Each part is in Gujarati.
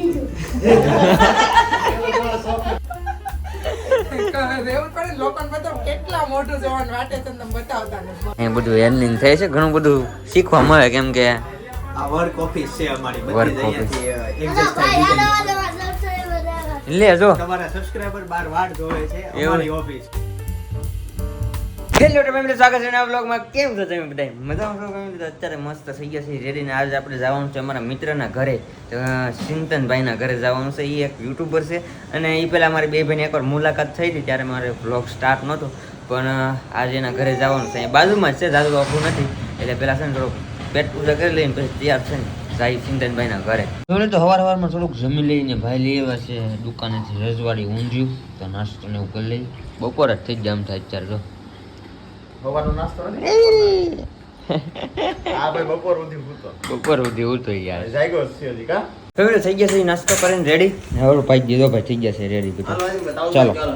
નથી. એ બધું એર્નિંગ થાય છે ઘણું બધું શીખવા મળે કેમ કે વર્ક ઓફિસ છે અમારી લે જો. તમારા સબસ્ક્રાઇબર બાર વાટ જોવે છે અમારી ઓફિસ હેલો ફેમિલી સ્વાગત છે નવા બ્લોગમાં કેમ છો તમે બધા મજામાં છો બધા? અત્યારે મસ્ત થઈ ગયા છે રેડી ને આજે આપણે જવાનું છે અમારા મિત્રના ઘરે. ચિંતનભાઈના ઘરે જવાનું છે. એ એક યુટ્યુબર છે. અને એ પહેલાં મારી બે ભાઈની એકવાર મુલાકાત થઈ હતી, ત્યારે મારે બ્લોગ સ્ટાર્ટ નહોતો. પણ આજે એના ઘરે જવાનું છે. બાજુમાં જ છે, દાદુ બાપુ નથી. એટલે પહેલાં છે ને થોડુંક પેટ પૂજા કરી લઈને પછી તૈયાર છે ને સાહેબ ચિંતનભાઈના ઘરે. જોડે તો સવાર સવારમાં થોડુંક જમી લઈને ભાઈ લઈ આવ્યા છે. દુકાનેથી રજવાડી ઊંધિયું, તો નાસ્તો ને એવું કરી લઈ બપોર જ થઈ જ જામ થાય અત્યારે જો સવારનો નાસ્તો નથી? આ ભાઈ બપોર સુધી ભૂતો બપોર સુધી ઉતો યાર. જાગ્યો છે હજી કા? ફેવરેટ થઈ ગયા છે નાસ્તો કરીને? રેડી હવે પાઈ દીધો ભાઈ થઈ ગયા છે રેડી બધું. ચાલો. ચાલો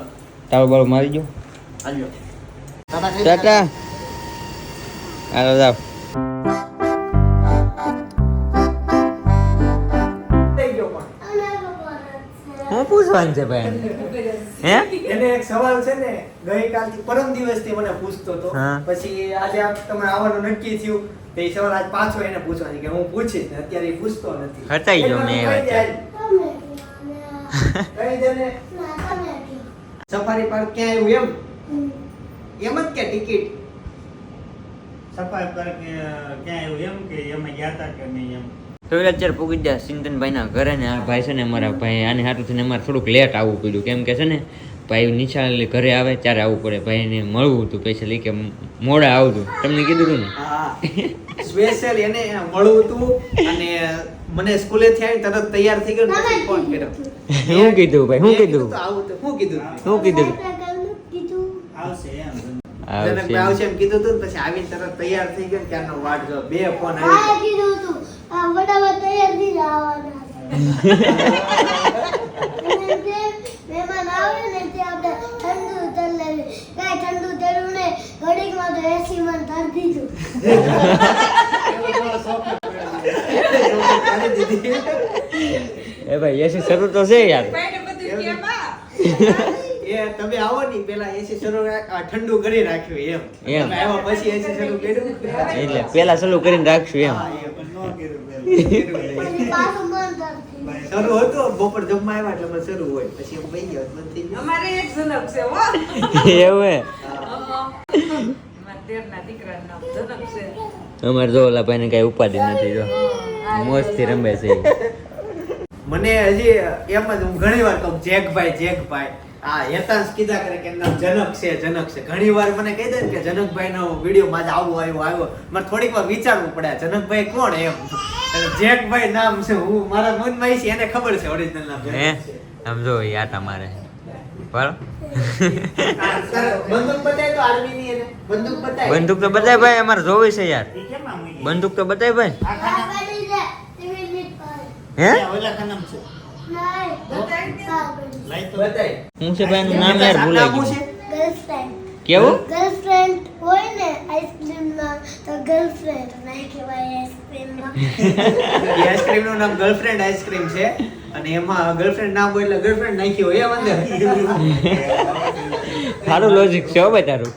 તાળો બાળો મારી ગયો ટાટા હાલો પૂછવાનું છે ભાઈ. હે? એને એક સવાલ છે ને ગઈકાલથી પરમ દિવસથી મને પૂછતો હતો. પછી આજે તમે આવવાનું નક્કી થયું તે સવાલ આજ પાછો એને પૂછવાની કે હું પૂછીશ ને અત્યારે પૂછતો નથી. હટાઈ જો મેં વાત. કહી દે ને સફારી પાર્ક ક્યાં આવ્યું એમ? એમ જ કે ટિકિટ? સફારી પાર્ક ક્યાં આવ્યું એમ કે એમાં ગયા હતા કે નહીં એમ? ફેવરેટ અત્યારે પૂગી ગયા સિંતનભાઈના ઘરે ને આ ભાઈ છે ને અમારા ભાઈ આની હાટું થઈને અમારે થોડુંક લેટ આવવું પડ્યું. કેમ કે છે ને ભાઈ નિશાળ ઘરે આવે ત્યારે આવવું પડે. ભાઈને મળવું હતું સ્પેશિયલી કે મોડા આવતું તમને કીધું હતું ને? સ્પેશિયલ એને મળવું હતું અને મને સ્કૂલે થી તરત તૈયાર થઈ ગયો પછી ફોન કર્યો. હું કીધું ભાઈ? હું કીધું આવું તો શું કીધું? શું કીધું? કીધું. આવશે એમ. જનકભાઈ આવશે એમ કીધું તું પછી આવીને તરત તૈયાર થઈ ગયો ને ક્યારનો વાટ જો બે ફોન આવી કીધું તું. વડાવા તૈયાર થઈ જવાના મહેમાન આવે ને તે આપણે ઠંડુ તર લેવી. કાંઈ ઠંડુ તરવું ને ઘડીકમાં તો એસી માં તર દીધું. એ ભાઈ એસી શરૂ તો છે યાર. તમે આવો ને પેલા એસી શરૂ ઠંડુ કરી રાખ્યું એમ. એમ. આવ્યા પછી એસી શરૂ કર્યું એટલે પેલા શરૂ કરીને રાખશું એમ. શરૂ હતું બપોર જમવા આવ્યા એટલે મને શરૂ હોય. પછી એમ બઈ ગયો બંધ થઈ ગયો. અમારે એક જનક છે હો. એવું હે મારા દેરના દીકરાનું નામ જનક છે. અમારે જો ઓલા ભાઈને કઈ ઉપાધિ નથી જો. મોજથી રમે છે. મને હજી એમ જ હું ઘણી વાર કહું જેકભાઈ જેકભાઈ આ હેતાંશ કીધા કરે કે એમના જનક છે જનક છે. ઘણી વાર મને કહી દે કે જનકભાઈ નો વીડિયો માં આવો આવ્યો આવ્યો મને થોડીક વાર વિચારવું પડે જનકભાઈ કોણ એમ? જેકભાઈ નામ છે હું મારા મનમાં છે એને ખબર છે ઓરિજિનલ નામ હે? સમજો છે. તમારે સર, બંદૂક તો આર્મી ની એને. બંદૂક બતાય. બંદૂક તો બતાય ભાઈ અમારે જોવી છે યાર? બંદૂક તો બતાય ભાઈ. પર હે? ઓલા કનમ છે. શું છે ભાઈ? નું નામ યાર ભૂલાઈ ગયું. ગર્લફ્રેન્ડ કેવું? ગર્લફ્રેન્ડ હોય ને આઈસ્ક્રીમમાં તો ગર્લફ્રેન્ડ નહીં કહેવાય આઈસ્ક્રીમમાં આઈસ્ક્રીમનું નામ ગર્લફ્રેન્ડ આઈસ્ક્રીમ છે. અને એમાં ગર્લફ્રેન્ડ નામ હોય એટલે ગર્લફ્રેન્ડ નાખી હોય એમ અંદર સારું લોજિક છે હો ભાઈ તારું.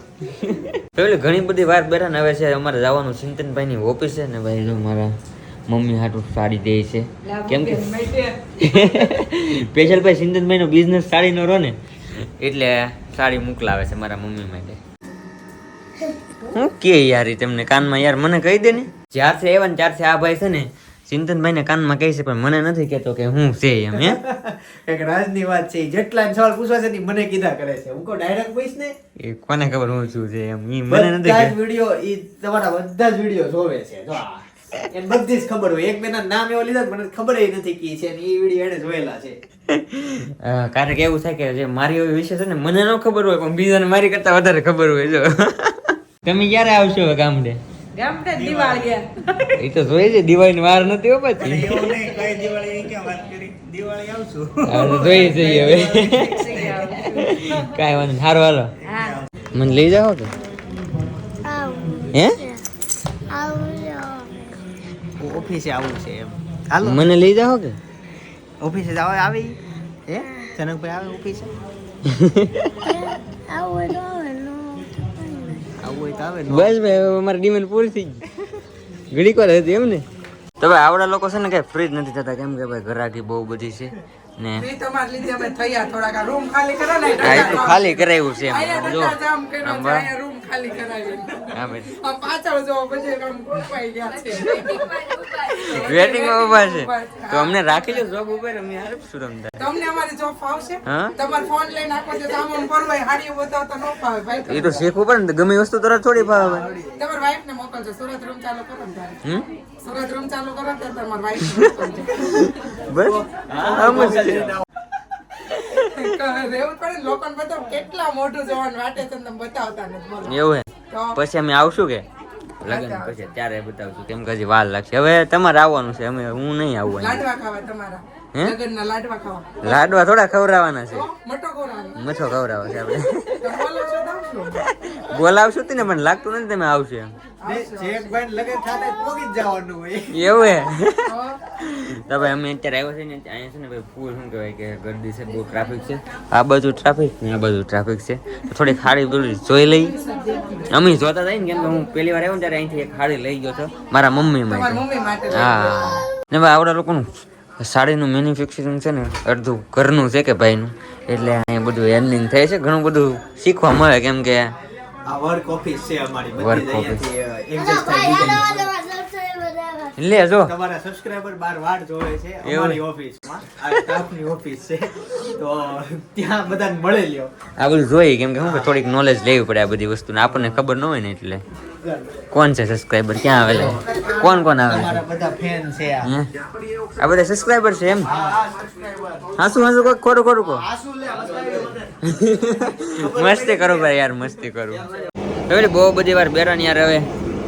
પેલી ઘણી બધી વાર બેઠા ને હવે છે અમારે જવાનું ચિંતનભાઈ ની ઓફિસ છે ને ભાઈ જો મારા મમ્મી હાટું સાડી દે છે. કેમ કે સ્પેશિયલ ભાઈ ચિંતનભાઈ નો બિઝનેસ સાડી નો રહો ને. એટલે સાડી મોકલાવે છે મારા મમ્મી માટે. હું કે યાર તમને કાનમાં યાર મને કહી દે ને. જ્યારથી આવ્યા ને ત્યારથી આ ભાઈ છે ને ચિંતનભાઈ ને કાનમાં કહે છે પણ મને નથી કહેતો કે હું છે એમ હે? એક રાજની વાત છે જેટલા સવાલ પૂછવા છે મને કીધા કરે છે. હું કહું ડાયરેક્ટ પૂછ ને. એ કોને ખબર હું છું છે એમ ઈ મને નથી વીડિયો ઈ તમારા બધા જ વીડિયો જોવે છે. જો આ. એને બધી જ ખબર હોય. એક બેના નામ એવો લીધા મને ખબર નથી કી છે એ વીડિયો એને જોયેલા છે. કારણ કે એવું થાય કે જે મારી વિશે છે ને મને ન ખબર હોય પણ બીજાને મારી કરતા વધારે ખબર હોય જો. તમે ક્યારે આવશો હવે ગામડે? ગામડે દિવાળીએ એ તો જોઈએ છે દિવાળીની વાર નથી હો પછી. એવું નહીં કઈ દિવાળી ઈ ક્યાં વાત કરી? દિવાળી આવશું. જોઈએ હવે. કાંઈ વાંધો નહીં. હાલો. મને લઈ જાઓ કે હે આવું ઓફિસે આવું છે એમ. હાલો. મને લઈ જાઓ કે? ઓફિસે આવે આવી. હે? જનકભાઈ આવે ઓફિસે? બસ ભાઈ અમારી ડિમાન્ડ પૂરી થઈ ગઈ. ઘડીક વાર હતી એમ ને? તો ભાઈ આવડા લોકો છે ને કઈ ફ્રી જ નથી થતા. કેમ કે ભાઈ ઘરાકી બહુ બધી છે ને. ઈ તમારા લીધે અમે થયા થોડાક આ રૂમ ખાલી કરાવ્યું છે એમ. જો આમ ખાલી કરાવી. હા ભાઈ. આમ પાછળ જો પછી આમ કપાઈ ગયા છે. વેટિંગમાં ઊભા છે. તો અમને રાખી લો જોબ ઉપર અમે હારે શું રમતા તમને અમારી જોબ ફાવશે? હા? તમારો ફોન લઈને આખો જે ભાઈ હાડી બતાવ તો નો ફાવે ભાઈ. એ તો શેખ ઉપર ને ગમે વસ્તુ તરત થોડી ભાવે તમાર વાઈફ ને મોકલજો સુરત રૂમ ચાલુ કરો ને હમ? સુરત રૂમ ચાલુ કરો તો તમાર વાઈફ બસ? આમ છે. રહેવું પડે લોકોને બતાવો કેટલા મોઢું જોવાનું વાટે છે તમે બતાવતા નથી બોલો. એવું હે પછી અમે આવશું કે? લગન પછી ત્યારે બતાવશું કેમ કે હજી વાર લાગશે. હવે તમારે આવવાનું છે અમે હું નહીં આવું લાડવા ખાવા તમારા હે? લગનના લાડવા ખાવા. લાડવા થોડા ખવડાવવાના છે. મઠો ખવડાવવાનો. મઠો મચ્છો ખવડાવવા છે આપણે. બોલાવશું જ ને પણ લાગતું નથી તમે આવશે એવું હે તો ભાઈ અમે અત્યારે આવ્યો છે ને અહીંયા છે ને ભાઈ ફૂલ શું કહેવાય કે ગરદી છે બહુ ટ્રાફિક છે. આ બાજુ ટ્રાફિક ને આ બાજુ ટ્રાફિક છે. તો થોડી ખાડી થોડી જોઈ લઈ. અમે જોતા હતા ને કેમ કે હું પહેલી વાર આવ્યો ને ત્યારે અહીંથી એક ખાડી લઈ ગયો હતો મારા મમ્મી માટે. હા. ને ભાઈ આવડા લોકોનું સાડીનું મેન્યુફેક્ચરિંગ છે ને અડધું ઘરનું છે કે ભાઈનું? એટલે અહીંયા બધું એર્નિંગ થાય છે. ઘણું બધું શીખવા મળે કેમ કે વર્ક ઓફિસ છે અમારી બધી એડજસ્ટ થઈ ગઈ લે જો. તમારા સબસ્ક્રાઇબર બાર વાટ જોવે છે? અમારી ઓફિસમાં આ સ્ટાફની ઓફિસ છે. તો ત્યાં બધાને મળે લ્યો. આ બધું જોઈએ કેમ કે શું થોડીક નોલેજ લેવી પડે આ બધી વસ્તુને. આપણને ખબર ન હોય ને એટલે. કોણ છે સબસ્ક્રાઈબર ક્યાં આવેલા? કોણ કોણ આવે આવેલા બધા ફેન છે આ. બધા સબસ્ક્રાઈબર છે એમ? હાસુ હાસુ કોઈ ખોટું ખોટું કહો મસ્તી કરો ભાઈ યાર મસ્તી કરો. હવે બહુ બધી વાર બેરાની યાર હવે.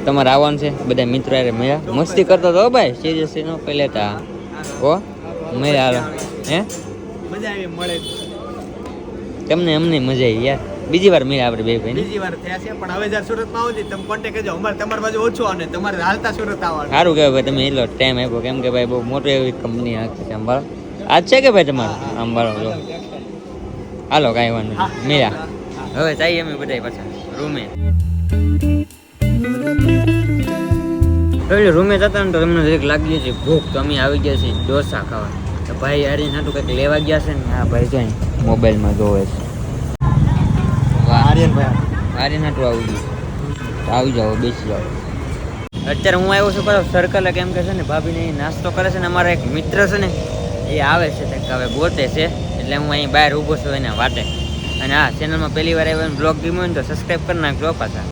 તમારે આવવાનું છે? બધા મિત્રો યારે મેળા મસ્તી કરતો તો ભાઈ સિરિયસલી નો પહેલે તા ઓ મળ્યા હાલો હે? મજા આવી મળે. તમને અમને મજા આવી યાર. બીજી વાર મળ્યા આપણે બે ભાઈ બીજી વાર થયા છે પણ હવે જ્યારે સુરતમાં આવો તમે કોન્ટેક્ટ કરજો. અમારે તમારી બાજુ ઓછો અને તમારે હાલતા સુરત આવવાનું. સારું કહેવાય ભાઈ તમે એટલો ટાઈમ આપ્યો. કેમ કે ભાઈ બહુ મોટી એવી કંપની આખી છે અંબાળો આજ છે કે ભાઈ તમારે? અંબાળો હાલો કાંઈ વાંધો નહીં. મળ્યા. હવે જઈએ અમે બધા પાછા. રૂમે. એટલે રૂમે જતા ને તો તમને દરેક લાગી છે, ભૂખ તો અમે આવી ગયા છીએ ડોસા ખાવા. તો ભાઈ હારી નાટું કંઈક લેવા ગયા છે ને હા ભાઈ જો મોબાઈલમાં જોવે છે. આર્યન ભાઈ આર્યન નાટું આવી ગયું આવી જાઓ, બેસી જાઓ. અત્યારે હું આવ્યો છું પાછો સર્કલ કેમ કે છે ને, ભાભીને ને નાસ્તો કરે છે ને, અમારા એક મિત્ર છે ને, એ આવે છે કંઈક હવે ગોતે છે, એટલે હું અહીં બહાર ઊભો છું એના વાટે અને હા ચેનલમાં પહેલી વાર આવ્યો બ્લોગ ગમ્યો ને, તો સબસ્ક્રાઈબ કરી નાખજો પાછા.